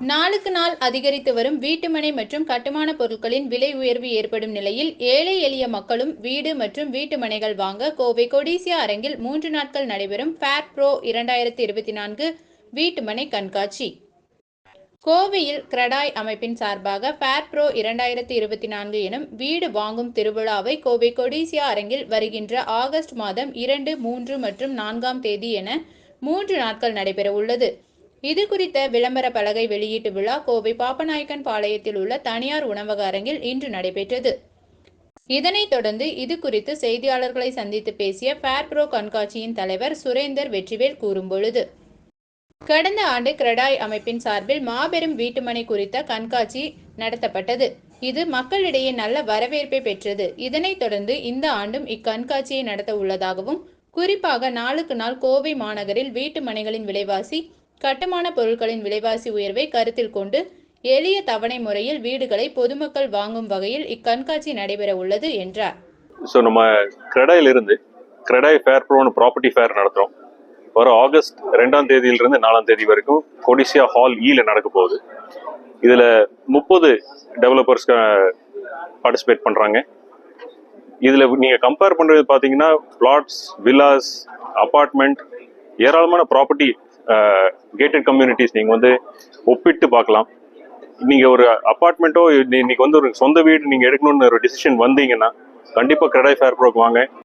நாளுக்கு நாள் அதிகரித்து வரும் வீட்டுமனை மற்றும் கட்டுமான பொருட்களின் விலை உயர்வு ஏற்படும் நிலையில் ஏழை எளிய மக்களும் வீடு மற்றும் வீட்டுமனைகள் வாங்க கோவை கொடிசியா அரங்கில் மூன்று நாட்கள் நடைபெறும் ஃபேர் ப்ரோ இரண்டாயிரத்தி இருபத்தி நான்கு வீட்டுமனை கண்காட்சி. கோவையில் கிரடாய் அமைப்பின் சார்பாக ஃபேர் ப்ரோ இரண்டாயிரத்தி இருபத்தி நான்கு எனும் வீடு வாங்கும் திருவிழாவை கோவை கொடிசியா அரங்கில் வருகின்ற ஆகஸ்ட் மாதம் இரண்டு மூன்று மற்றும் நான்காம் தேதி என மூன்று நாட்கள் நடைபெற உள்ளது இது குறித்த விளம்பர பலகை வெளியீட்டு விழா கோவை பாப்பநாயக்கன் பாளையத்தில் உள்ள தனியார் உணவக அரங்கில் இன்று நடைபெற்றது. இதனைத் தொடர்ந்து இது குறித்து செய்தியாளர்களை சந்தித்து பேசிய ஃபேர் ப்ரோ கண்காட்சியின் தலைவர் சுரேந்தர் வெற்றிவேல் கூறும்பொழுது கடந்த ஆண்டு கிரடாய் அமைப்பின் சார்பில் மாபெரும் வீட்டுமனை குறித்த கண்காட்சி நடத்தப்பட்டது. இது மக்களிடையே நல்ல வரவேற்பை பெற்றது. இதனைத் தொடர்ந்து இந்த ஆண்டும் இக்கண்காட்சியை நடத்த உள்ளதாகவும் குறிப்பாக நாளுக்கு நாள் கோவை மாநகரில் வீட்டு மனைகளின் விலைவாசி கட்டுமான பொருட்களின் விலைவாசி உயர்வை கருத்தில் கொண்டு எளிய தவணை முறையில் வீடுகளை பொதுமக்கள் வாங்கும் வகையில் இக்கண்காட்சி நடைபெற உள்ளது என்றார். ஸோ நம்ம கிரெடாயில இருந்து கிரெடாய் ஃபேர் ப்ரோன்னு ப்ராப்பர்ட்டி ஃபேர் நடத்துகிறோம் வரும் ஆகஸ்ட் ரெண்டாம் தேதியிலிருந்து நாலாம் தேதி வரைக்கும் கொடிசியா ஹால் ஈல e நடக்க போகுது. இதில் முப்பது டெவலப்பர்ஸ் பார்ட்டிசிபேட் பண்ணுறாங்க இதில் நீங்கள் கம்பேர் பண்ணுறது பார்த்தீங்கன்னா பிளாட்ஸ் வில்லாஸ் அப்பார்ட்மெண்ட் ஏராளமான ப்ராப்பர்ட்டி கேட்டட் கம்யூனிட்டிஸ் நீங்கள் வந்து ஒப்பிட்டு பார்க்கலாம். நீங்கள் ஒரு அப்பார்ட்மெண்ட்டோ இன்னைக்கு வந்து ஒரு சொந்த வீடு நீங்கள் எடுக்கணும்னு ஒரு டிசிஷன் வந்தீங்கன்னா கண்டிப்பாக கிரெடை ஃபேர் ப்ரோக்கு வாங்க.